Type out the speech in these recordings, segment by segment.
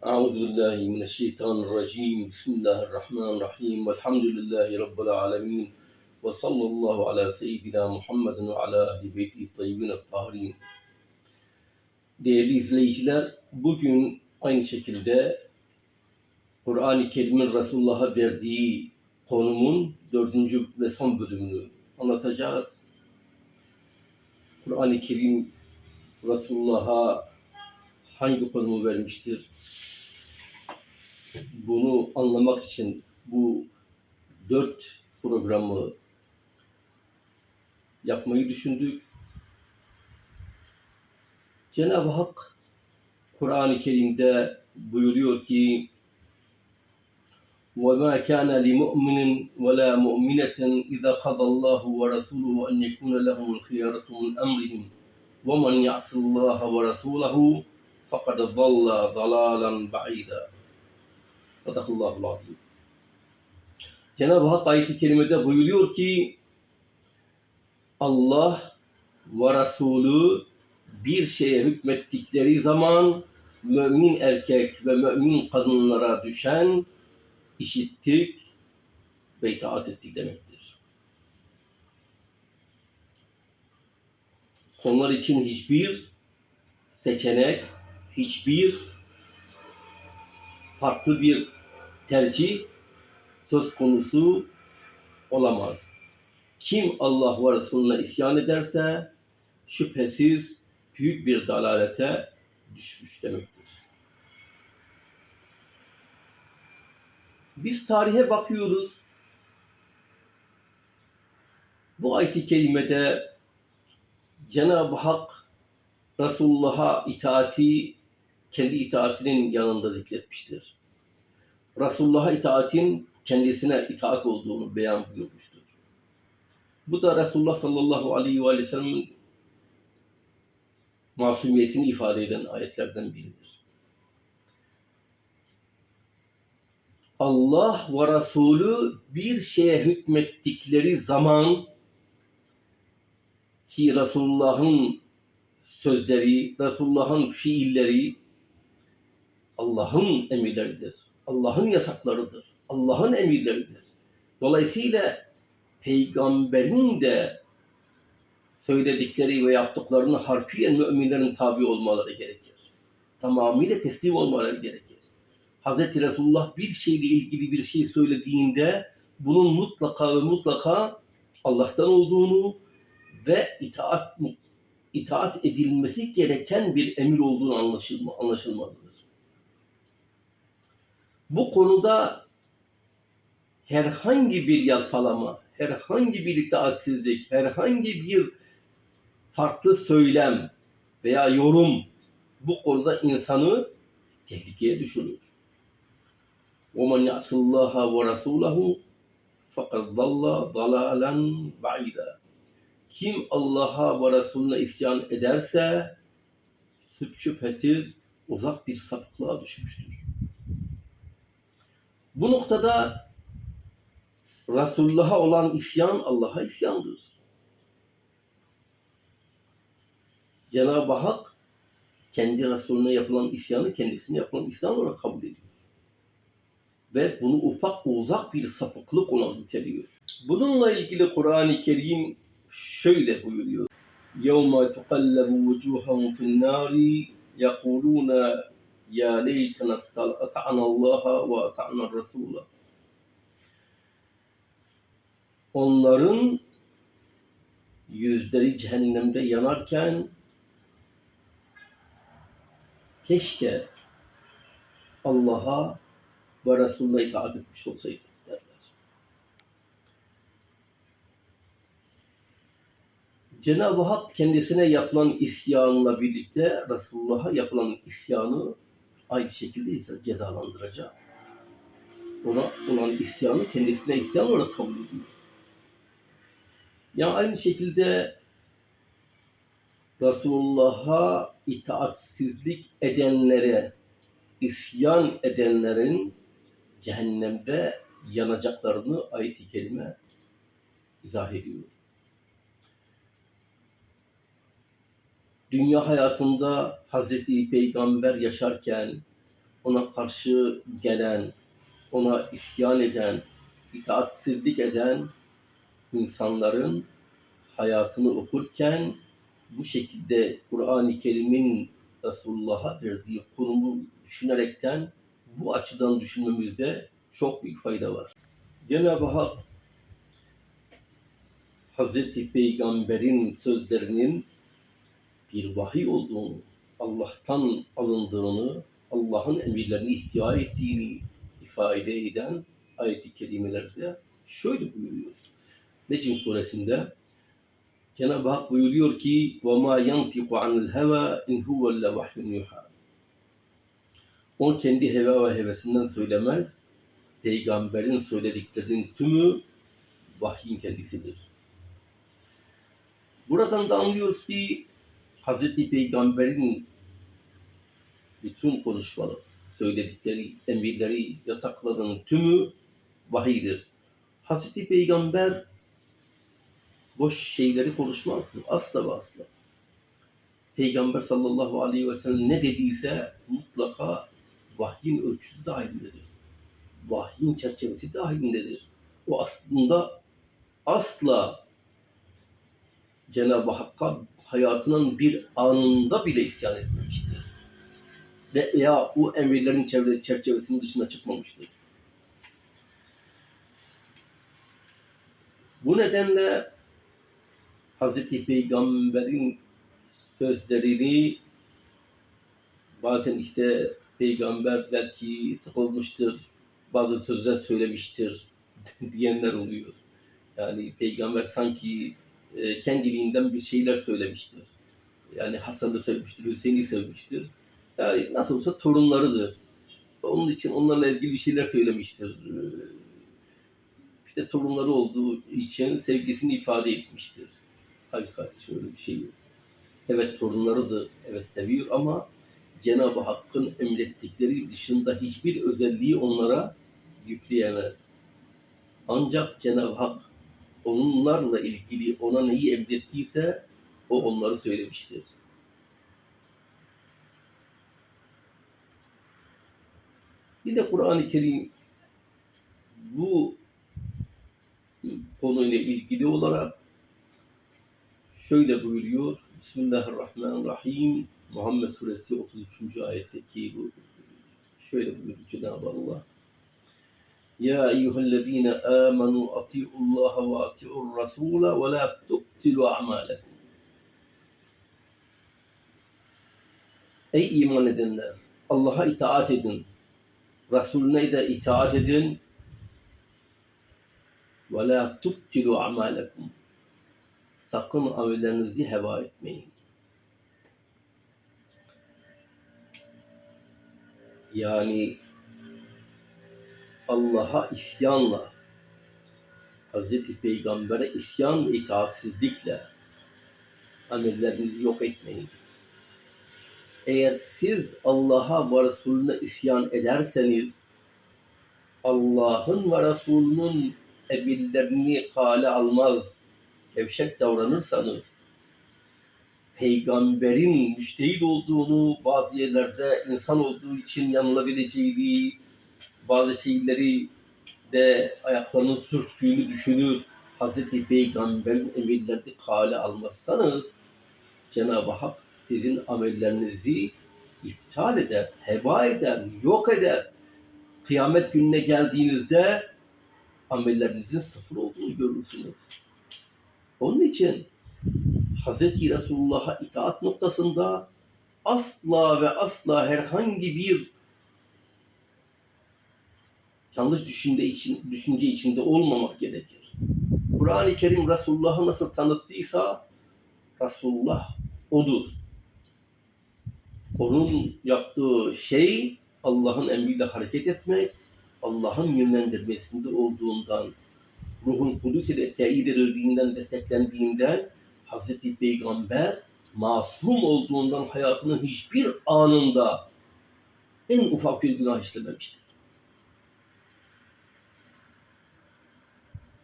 أعوذ بالله من الشيطان الرجيم بسم الله الرحمن الرحيم والحمد لله رب العالمين وصلى الله على سيدنا محمد وعلى أهل بيته الطيبين الطاهرين Değerli izleyiciler, bugün aynı şekilde Kur'an-ı Kerim'in Resulullah'a verdiği konumun dördüncü ve son bölümünü anlatacağız. Kur'an-ı Kerim Resulullah'a hangi konumu vermiştir? Bunu anlamak için bu dört programı yapmayı düşündük. Cenab-ı Hak Kur'an-ı Kerim'de buyuruyor ki وَمَا كَانَ لِمُؤْمِنٍ وَلَا مُؤْمِنَةٍ إِذَا قَضَى اللّٰهُ وَرَسُولُهُ أَنْ يَكُونَ لَهُمُ الْخِيَرَةُ مِنْ أَمْرِهِمْ وَمَنْ يَعْصِ اللّٰهَ وَرَسُولَهُ فَقَدْ ضَلَّ ضَلَالًا بَعِيدًا Sadakallahu azim. Cenab-ı Hak ayet-i kerimede buyuruyor ki Allah ve Resulü bir şeye hükmettikleri zaman mümin erkek ve mümin kadınlara düşen işittik ve itaat ettik demektir. Onlar için hiçbir seçenek, hiçbir farklı bir tercih söz konusu olamaz. Kim Allah ve Resulüne isyan ederse şüphesiz büyük bir dalalete düşmüş demektir. Biz tarihe bakıyoruz. Bu ayet-i kerimede Cenab-ı Hak Resulullah'a itaati kendi itaatinin yanında zikretmiştir. Resulullah'a itaatin kendisine itaat olduğunu beyan buyurmuştur. Bu da Resulullah sallallahu aleyhi ve sellem'in masumiyetini ifade eden ayetlerden biridir. Allah ve Resulü bir şeye hükmettikleri zaman ki Resulullah'ın sözleri, Resulullah'ın fiilleri Allah'ın emirleridir. Allah'ın yasaklarıdır. Allah'ın emirleridir. Dolayısıyla peygamberin de söyledikleri ve yaptıklarını harfiyen müminlerin tabi olmaları gerekir. Tamamıyla teslim olmaları gerekir. Hz. Resulullah bir şeyle ilgili bir şey söylediğinde bunun mutlaka ve mutlaka Allah'tan olduğunu ve itaat itaat edilmesi gereken bir emir olduğunu anlaşılma, anlaşılmalıdır Bu konuda herhangi bir yalpalama, herhangi bir itaatsizlik, herhangi bir farklı söylem veya yorum bu konuda insanı tehlikeye düşürür. وَمَنْ يَعْصِ اللّٰهَ وَرَسُولَهُ فَقَدْ ضَلَّ ضَلَالًا بَعِيدًا Kim Allah'a ve Resulüne isyan ederse suç şüphesiz uzak bir sapıklığa düşmüştür. Bu noktada Resulullah'a olan isyan Allah'a isyandır. Cenab-ı Hak kendi Resulüne yapılan isyanı kendisine yapılan isyan olarak kabul ediyor. Ve bunu ufak uzak bir sapıklık olarak niteliyor. Bununla ilgili Kur'an-ı Kerim şöyle buyuruyor. يَوْمَ تُقَلَّبُ وُجُوهَهُمْ فِي النَّارِ يَقُولُونَ ya leytena ata'na Allah'a ve ata'na Resul'a. Onların yüzleri cehennemde yanarken keşke Allah'a ve Resul'una itaat etmiş olsaydı derler. Cenab-ı Hak kendisine yapılan isyanla birlikte Resulullah'a yapılan isyanı aynı şekilde cezalandıracak. Ona olan isyanı kendisine isyan olarak kabul ediyor. Yani aynı şekilde Resulullah'a itaatsizlik edenlere, isyan edenlerin cehennemde yanacaklarını ayet-i kerime izah ediyor. Dünya hayatında Hazreti Peygamber yaşarken ona karşı gelen, ona isyan eden, itaatsizlik eden insanların hayatını okurken bu şekilde Kur'an-ı Kerim'in Resulullah'a verdiği konumu düşünerekten bu açıdan düşünmemizde çok büyük fayda var. Cenab-ı Hak Hazreti Peygamber'in sözlerinin bir vahiy olduğunu, Allah'tan alındığını, Allah'ın emirlerini ihtiva ettiğini ifade eden ayet-i kerimelerde şöyle buyuruyor. Necm suresinde Cenab-ı Hak buyuruyor ki وَمَا يَنْتِقُ عَنِ الْهَوَى اِنْ هُوَ اللَّا وَحْيٌ يُحَى O kendi heva ve hevesinden söylemez. Peygamberin söylediklerinin tümü vahyin kendisidir. Buradan da anlıyoruz ki Hz. Peygamber'in bütün konuşmaları, söyledikleri, emirleri, yasakların tümü vahiydir. Hz. Peygamber boş şeyleri konuşmazdı. Asla ve asla. Peygamber sallallahu aleyhi ve sellem ne dediyse mutlaka vahyin ölçüsü dahilindedir. Vahyin çerçevesi dahilindedir. O aslında asla Cenab-ı Hakk'a hayatının bir anında bile isyan etmemiştir. Ve ya o emirlerin çevre, çerçevesinin dışına çıkmamıştır. Bu nedenle Hz. Peygamber'in sözlerini bazen işte peygamber belki sıkılmıştır, bazı sözler söylemiştir diyenler oluyor. Yani peygamber sanki e, kendiliğinden bir şeyler söylemiştir. Yani Hasan'ı sevmiştir, Hüseyin'i sevmiştir. Yani nasıl olsa torunlarıdır. Onun için onlarla ilgili bir şeyler söylemiştir. E, İşte torunları olduğu için sevgisini ifade etmiştir. Hayır kardeşim öyle bir şey. Evet torunlarıdır, evet seviyor ama Cenab-ı Hakk'ın emrettikleri dışında hiçbir özelliği onlara yükleyemez. Ancak Cenab-ı Hak onlarla ilgili ona neyi emrettiyse o onları söylemiştir. Bir de Kur'an-ı Kerim bu konuyla ilgili olarak şöyle buyuruyor. Bismillahirrahmanirrahim. Muhammed Suresi 33. ayetteki bu şöyle buyuruyor Cenab-ı Allah. Ya eyyühellezine amenu ati'ullaha ve ati'ur rasule ve la tubtilu a'malekum. Ey iman edenler! Allah'a itaat edin. Resulüne de itaat edin. Ve la tubtilu a'malekum. Sakın amellerinizi heba etmeyin. Yani Allah'a isyanla, Hz. Peygamber'e isyan itaatsizlikle amellerinizi yok etmeyin. Eğer siz Allah'a ve Resulüne isyan ederseniz, Allah'ın ve Resulünün emirlerini kale almaz, gevşek davranırsanız, peygamberin müştehit olduğunu, bazı yerlerde insan olduğu için yanılabileceğini, bazı şeyleri de ayaklarının sürçtüğünü düşünür, Hazreti Peygamber'in emirlerini kale almazsanız, Cenab-ı Hak sizin amellerinizi iptal eder, heba eder, yok eder. Kıyamet gününe geldiğinizde amellerinizin sıfır olduğunu görürsünüz. Onun için Hz. Resulullah'a itaat noktasında asla ve asla herhangi bir yanlış düşünce, için, düşünce içinde olmamak gerekir. Kur'an-ı Kerim Resulullah'ı nasıl tanıttıysa Resulullah odur. Onun yaptığı şey Allah'ın emriyle hareket etmek, Allah'ın yönlendirmesinde olduğundan, ruhun kudüs ile teyit edildiğinden, desteklendiğinden Hazreti Peygamber masum olduğundan hayatının hiçbir anında en ufak bir günah işlememiştir.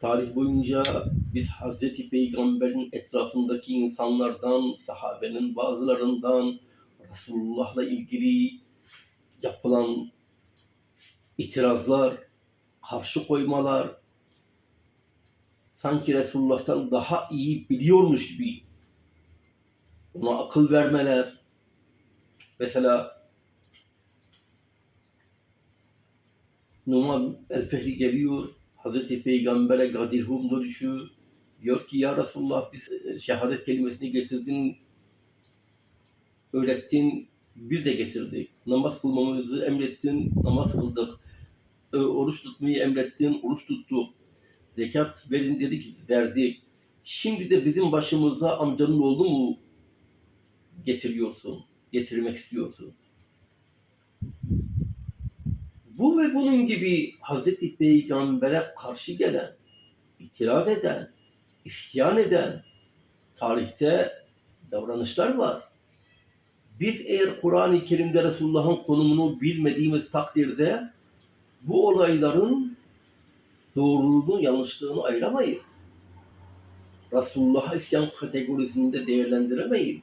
Tarih boyunca biz Hazreti Peygamber'in etrafındaki insanlardan, sahabenin bazılarından, Resulullah'la ilgili yapılan itirazlar, karşı koymalar, sanki Resulullah'tan daha iyi biliyormuş gibi ona akıl vermeler. Mesela Numan el-Fehri geliyor, Hazreti Peygamber'e Gadirhum dönüşü diyor ki ya Resulullah biz e, şehadet kelimesini getirdin, öğrettin, biz de getirdik. Namaz kılmamızı emrettin, namaz kıldık. E, Oruç tutmayı emrettin, oruç tuttuk. Zekat verin dedik, verdik. Şimdi de bizim başımıza amcanın oğlu mu getiriyorsun, getirmek istiyorsun? Bu ve bunun gibi Hazreti Peygamber'e karşı gelen, itiraz eden, isyan eden tarihte davranışlar var. Biz eğer Kur'an-ı Kerim'de Resulullah'ın konumunu bilmediğimiz takdirde bu olayların doğruluğunu, yanlışlığını ayıramayız. Resulullah'a isyan kategorisinde değerlendiremeyiz.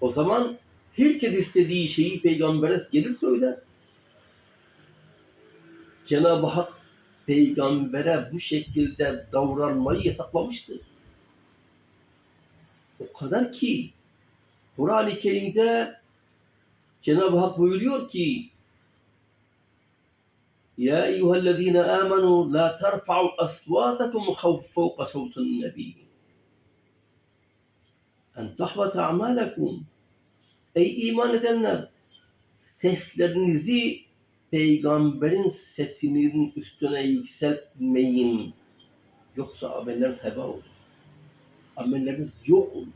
O zaman herkes istediği şeyi peygambere gelir söyler. Cenab-ı Hak peygambere bu şekilde davranmayı yasaklamıştır. O kadar ki Kur'an-ı Kerim'de Cenab-ı Hak buyuruyor ki Ya eyyühellezine amenu la terfa'u asvatakum fawqa savtun nebi en tahbata a'malakum Ey iman edenler seslerinizi peygamberin sesinin üstüne yükseltmeyin. Yoksa amelleriniz heba olur. Amelleriniz yok olur.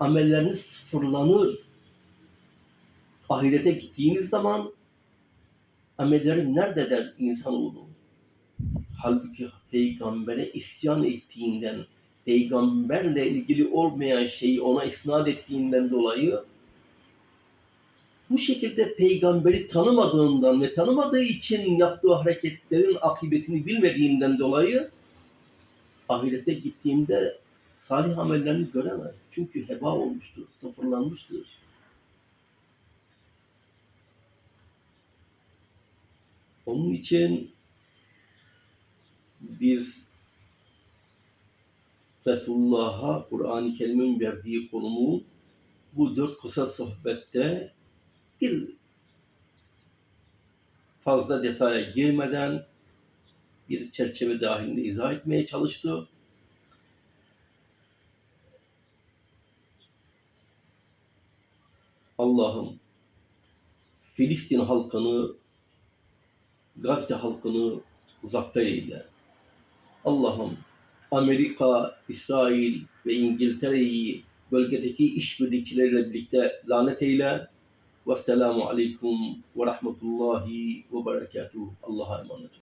Amelleriniz sıfırlanır. Ahirete gittiğiniz zaman amellerin nerede der insanoğlu? Halbuki peygambere isyan ettiğinden, peygamberle ilgili olmayan şeyi ona isnat ettiğinden dolayı bu şekilde peygamberi tanımadığından ve tanımadığı için yaptığı hareketlerin akıbetini bilmediğinden dolayı ahirete gittiğinde salih amellerini göremez. Çünkü heba olmuştur, sıfırlanmıştır. Onun için biz Resulullah'a Kur'an-ı Kerim'in verdiği konumu bu dört kısa sohbette bir fazla detaya girmeden bir çerçeve dahilinde izah etmeye çalıştı. Allah'ım Filistin halkını, Gazze halkını uzakta eyle. Allah'ım Amerika, İsrail ve İngiltere'yi bölgedeki işbirlikçileriyle birlikte lanet eyle. والسلام عليكم ورحمة الله وبركاته. الله أمانته